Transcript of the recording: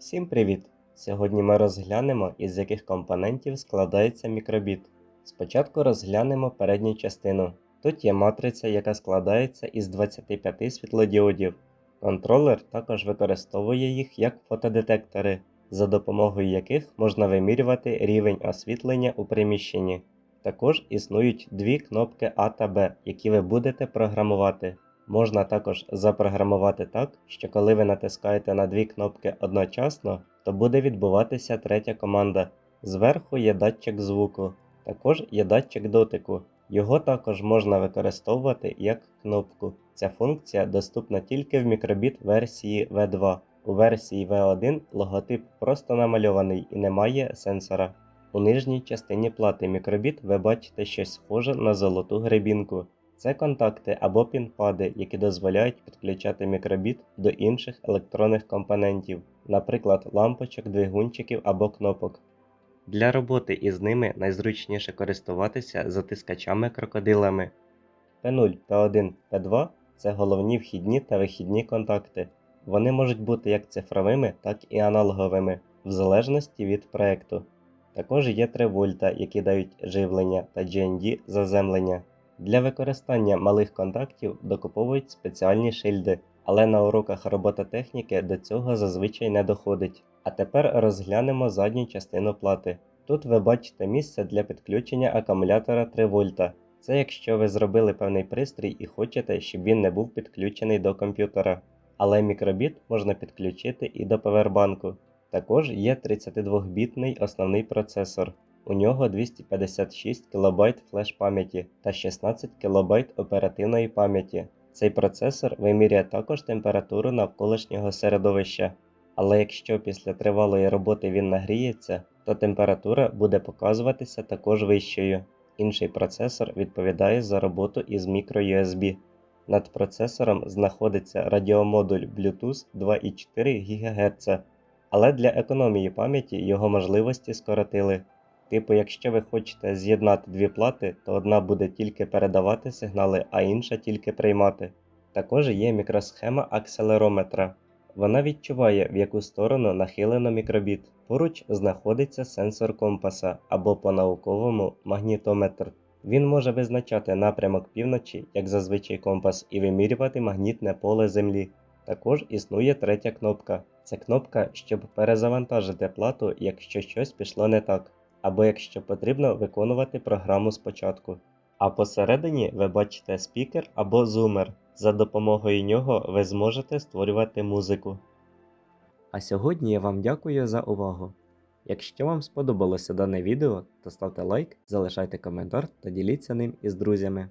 Всім привіт! Сьогодні ми розглянемо, із яких компонентів складається мікробіт. Спочатку розглянемо передню частину. Тут є матриця, яка складається із 25 світлодіодів. Контролер також використовує їх як фотодетектори, за допомогою яких можна вимірювати рівень освітлення у приміщенні. Також існують дві кнопки А та Б, які ви будете програмувати. Можна також запрограмувати так, що коли ви натискаєте на дві кнопки одночасно, то буде відбуватися третя команда. Зверху є датчик звуку, також є датчик дотику. Його також можна використовувати як кнопку. Ця функція доступна тільки в мікробіт версії V2. У версії V1 логотип просто намальований і немає сенсора. У нижній частині плати мікробіт ви бачите щось схоже на золоту гребінку. Це контакти або пінпади, які дозволяють підключати мікробіт до інших електронних компонентів, наприклад, лампочок, двигунчиків або кнопок. Для роботи із ними найзручніше користуватися затискачами-крокодилами. P0, P1, P2 це головні вхідні та вихідні контакти. Вони можуть бути як цифровими, так і аналоговими, в залежності від проекту. Також є 3 вольта, які дають живлення та GND заземлення. Для використання малих контактів докуповують спеціальні шильди, але на уроках робототехніки до цього зазвичай не доходить. А тепер розглянемо задню частину плати. Тут ви бачите місце для підключення акумулятора 3 вольта. Це якщо ви зробили певний пристрій і хочете, щоб він не був підключений до комп'ютера. Але мікробіт можна підключити і до павербанку. Також є 32-бітний основний процесор. У нього 256 кБ флеш пам'яті та 16 кБ оперативної пам'яті. Цей процесор виміряє також температуру навколишнього середовища. Але якщо після тривалої роботи він нагріється, то температура буде показуватися також вищою. Інший процесор відповідає за роботу із microUSB. Над процесором знаходиться радіомодуль Bluetooth 2,4 ГГц, але для економії пам'яті його можливості скоротили. Типу, якщо ви хочете з'єднати дві плати, то одна буде тільки передавати сигнали, а інша тільки приймати. Також є мікросхема акселерометра. Вона відчуває, в яку сторону нахилено мікробіт. Поруч знаходиться сенсор компаса або по-науковому магнітометр. Він може визначати напрямок півночі, як зазвичай компас, і вимірювати магнітне поле Землі. Також існує третя кнопка. Це кнопка, щоб перезавантажити плату, якщо щось пішло не так, або якщо потрібно виконувати програму спочатку. А посередині ви бачите спікер або зумер. За допомогою нього ви зможете створювати музику. А сьогодні я вам дякую за увагу. Якщо вам сподобалося дане відео, то ставте лайк, залишайте коментар та діліться ним із друзями.